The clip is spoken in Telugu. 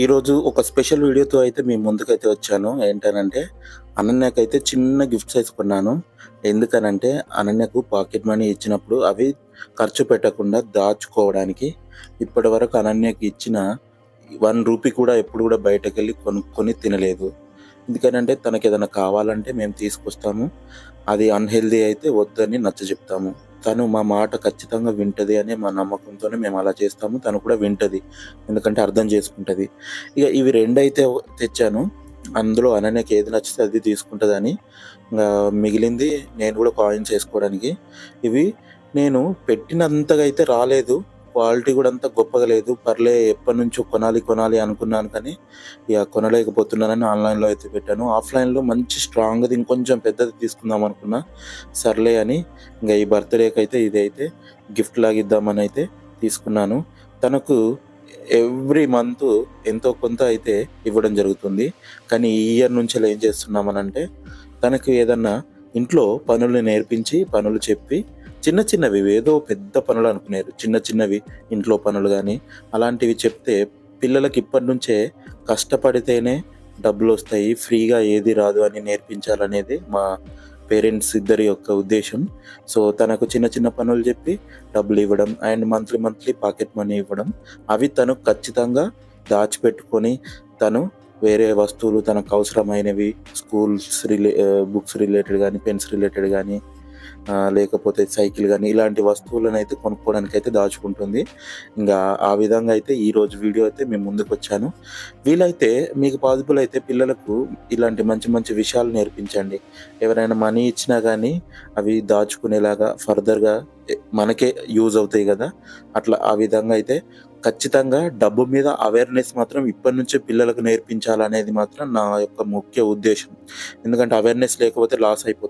ఈరోజు ఒక స్పెషల్ వీడియోతో అయితే మీ ముందుకైతే వచ్చాను. ఏంటనంటే అనన్యకైతే చిన్న గిఫ్ట్ సైజ్ కొన్నాను. ఎందుకనంటే అనన్యకు పాకెట్ మనీ ఇచ్చినప్పుడు అవి ఖర్చు పెట్టకుండా దాచుకోవడానికి ఇప్పటి వరకు అనన్యకి ఇచ్చిన వన్ రూపీ కూడా ఎప్పుడు కూడా బయటకు వెళ్ళి కొనుక్కొని తినలేదు. ఎందుకనంటే తనకి ఏదైనా కావాలంటే మేము తీసుకొస్తాము. అది అన్హెల్దీ అయితే వద్దని నచ్చ చెప్తాము తను మా మాట ఖచ్చితంగా వింటది అనే మా నమ్మకంతోనే మేము అలా చేస్తాము. తను కూడా వింటది. ఎందుకంటే అర్థం చేసుకుంటుంది. ఇక ఇవి రెండు అయితే తెచ్చాను. అందులో అనన్యకి ఏది నచ్చితే అది తీసుకుంటుందని ఇంకా మిగిలింది నేను కూడా కాయిన్స్ వేసుకోవడానికి. ఇవి నేను పెట్టినంతగా అయితే రాలేదు. క్వాలిటీ కూడా అంత గొప్పగా లేదు. పర్లే ఎప్పటి నుంచో కొనాలి కొనాలి అనుకున్నాను కానీ ఇక కొనలేకపోతున్నానని ఆన్లైన్లో అయితే పెట్టాను. ఆఫ్లైన్లో మంచి స్ట్రాంగ్ది ఇంకొంచెం పెద్దది తీసుకుందాం అనుకున్నా సర్లే అని ఇంకా ఈ బర్త్డేకి అయితే ఇది అయితే గిఫ్ట్ లాగా ఇద్దామని అయితే తీసుకున్నాను. తనకు ఎవ్రీ మంత్ ఎంతో కొంత అయితే ఇవ్వడం జరుగుతుంది. కానీ ఈ ఇయర్ నుంచి ఏం చేస్తున్నామనంటే తనకు ఏదన్నా ఇంట్లో పనులు నేర్పించి పనులు చెప్పి చిన్న చిన్నవి ఏదో పెద్ద పనులు అనుకునేరు చిన్న చిన్నవి ఇంట్లో పనులు కానీ అలాంటివి చెప్తే పిల్లలకి ఇప్పటి నుంచే కష్టపడితేనే డబ్బులు వస్తాయి ఫ్రీగా ఏది రాదు అని నేర్పించాలనేది మా పేరెంట్స్ ఇద్దరి యొక్క ఉద్దేశం. సో తనకు చిన్న చిన్న పనులు చెప్పి డబ్బులు ఇవ్వడం and monthly monthly pocket money ఇవ్వడం అవి తను ఖచ్చితంగా దాచిపెట్టుకొని తను వేరే వస్తువులు తనకు అవసరమైనవి స్కూల్స్ రిలే బుక్స్ రిలేటెడ్ కానీ పెన్స్ రిలేటెడ్ కానీ లేకపోతే సైకిల్ కానీ ఇలాంటి వస్తువులను అయితే కొనుక్కోవడానికి అయితే దాచుకుంటుంది. ఇంకా ఆ విధంగా అయితే ఈ రోజు వీడియో అయితే మేము ముందుకు వచ్చాను. వీలైతే మీకు పాజిబుల్ అయితే పిల్లలకు ఇలాంటి మంచి మంచి విషయాలు నేర్పించండి. ఎవరైనా మనీ ఇచ్చినా కానీ అవి దాచుకునేలాగా ఫర్దర్గా మనకే యూజ్ అవుతాయి కదా. అట్లా ఆ విధంగా అయితే ఖచ్చితంగా డబ్బు మీద అవేర్నెస్ మాత్రం ఇప్పటి నుంచే పిల్లలకు నేర్పించాలనేది మాత్రం నా యొక్క ముఖ్య ఉద్దేశం. ఎందుకంటే అవేర్నెస్ లేకపోతే లాస్ అయిపోతుంది